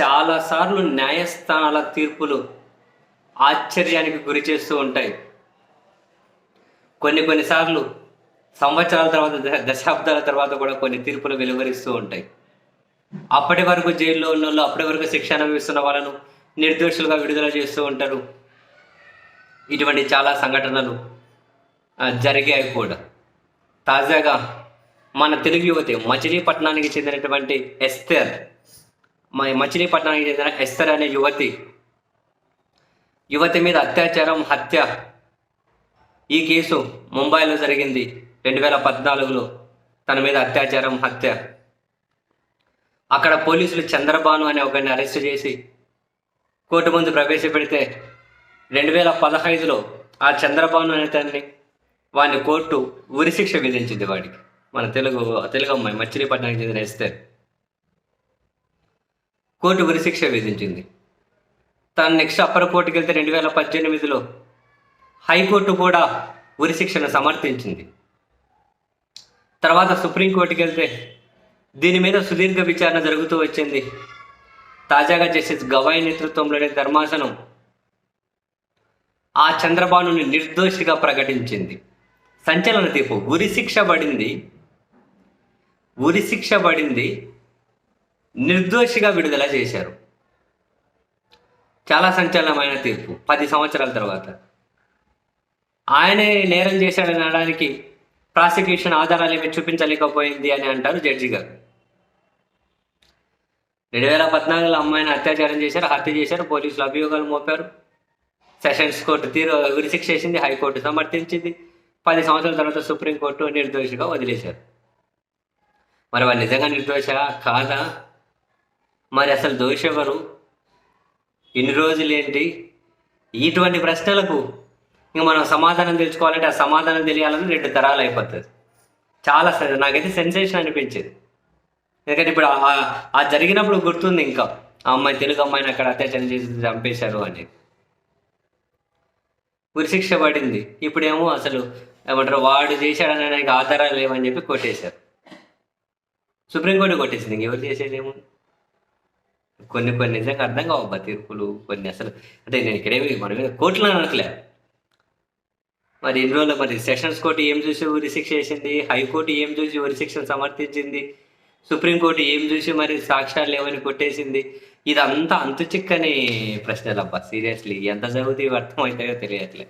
చాలాసార్లు న్యాయస్థానాల తీర్పులు ఆశ్చర్యానికి గురి చేస్తూ ఉంటాయి. కొన్ని కొన్నిసార్లు సంవత్సరాల తర్వాత ద- దశాబ్దాల తర్వాత కూడా కొన్ని తీర్పులు వెలువరిస్తూ ఉంటాయి. అప్పటి వరకు జైల్లో ఉన్న వాళ్ళు అప్పటి వరకు శిక్ష అనుభవిస్తున్న వాళ్ళను నిర్దోషులుగా విడుదల చేస్తూ ఉంటారు. ఇటువంటి చాలా సంఘటనలు జరిగాయి కూడా. తాజాగా మన తెలుగు యువతి మచిలీపట్నానికి చెందినటువంటి ఎస్తేర్ మా మచిలీపట్నానికి చెందిన ఎస్తర్ అనే యువతి యువతి మీద అత్యాచారం హత్య ఈ కేసు ముంబైలో జరిగింది రెండు వేల పద్నాలుగులో. తన మీద అత్యాచారం హత్య. అక్కడ పోలీసులు చంద్రబాను అనే ఒకరిని అరెస్ట్ చేసి కోర్టు ముందు ప్రవేశపెడితే రెండు వేల పదహైదులో ఆ చంద్రబాను అనే తనని వాడిని కోర్టు ఉరిశిక్ష విధించింది వాడికి. మన తెలుగు తెలుగు అమ్మాయి మచిలీపట్నానికి చెందిన ఎస్తర్. కోర్టు ఉరిశిక్ష విధించింది. తను నెక్స్ట్ అప్పర్ కోర్టుకి వెళ్తే రెండు వేల పద్దెనిమిదిలో హైకోర్టు కూడా ఉరిశిక్షను సమర్థించింది. తర్వాత సుప్రీంకోర్టుకి వెళ్తే దీని మీద సుదీర్ఘ విచారణ జరుగుతూ వచ్చింది. తాజాగా జస్టిస్ గవాయ్ నేతృత్వంలోని ధర్మాసనం ఆ చంద్రబానుని నిర్దోషిగా ప్రకటించింది. సంచలన తీర్పు. ఉరిశిక్ష పడింది. ఉరిశిక్ష పడింది. నిర్దోషిగా విడుదల చేశారు. చాలా సంచలనమైన తీర్పు పది సంవత్సరాల తర్వాత. ఆయనే నేరం చేశాడని అనడానికి ప్రాసిక్యూషన్ ఆధారాలు ఏమి చూపించలేకపోయింది అని అంటారు జడ్జి గారు. రెండు వేల పద్నాలుగులో అమ్మాయిని అత్యాచారం చేశారు హత్య చేశారు పోలీసులు అభియోగాలు మోపారు. సెషన్స్ కోర్టు తీరు ఉరిశిక్ష చేసింది హైకోర్టు సమర్థించింది. పది సంవత్సరాల తర్వాత సుప్రీంకోర్టు నిర్దోషిగా వదిలేశారు. మరి వాళ్ళు నిజంగా నిర్దోష? కాదా? మరి అసలు దోషి ఎవరు ఇన్ని రోజులు ఏంటి ఇటువంటి ప్రశ్నలకు ఇంక మనం సమాధానం తెలుసుకోవాలంటే ఆ సమాధానం తెలియాలని రెండు తరాలు అయిపోతుంది చాలా స- నాకైతే సెన్సేషన్ అనిపించేది. ఎందుకంటే ఇప్పుడు ఆ- జరిగినప్పుడు గుర్తుంది ఇంకా. ఆ అమ్మాయి తెలుగు అమ్మాయిని అక్కడ అత్యాచారం చేసి చంపేశారు అని. ఉరిశిక్ష పడింది. ఇప్పుడేమో అసలు ఏమంటారు వాడు చేశాడని ఆధారాలు లేవని చెప్పి కొట్టేశారు. సుప్రీంకోర్టు కొట్టేసింది. ఇంకెవరు చేసేదేమో కొన్ని కొన్ని నిజంగా అర్థం కావబ్బా తీర్పులు కొన్ని అసలు అంటే నేను ఇక్కడేమి మన మీద కోర్టులో అనట్లే. మరి ఇన్ని రోజులు మరి సెషన్స్ కోర్టు ఏం చూసి ఉరి శిక్ష వేసింది? హైకోర్టు ఏం చూసి ఉరి శిక్షను సమర్థించింది? సుప్రీంకోర్టు ఏం చూసి మరి సాక్ష్యాలు లేవని కొట్టేసింది? ఇదంతా అంతు చిక్కని ప్రశ్నలు అబ్బా సీరియస్లీ. ఎంత చదివితే అర్థం అర్థమవుతాయో తెలియట్లే.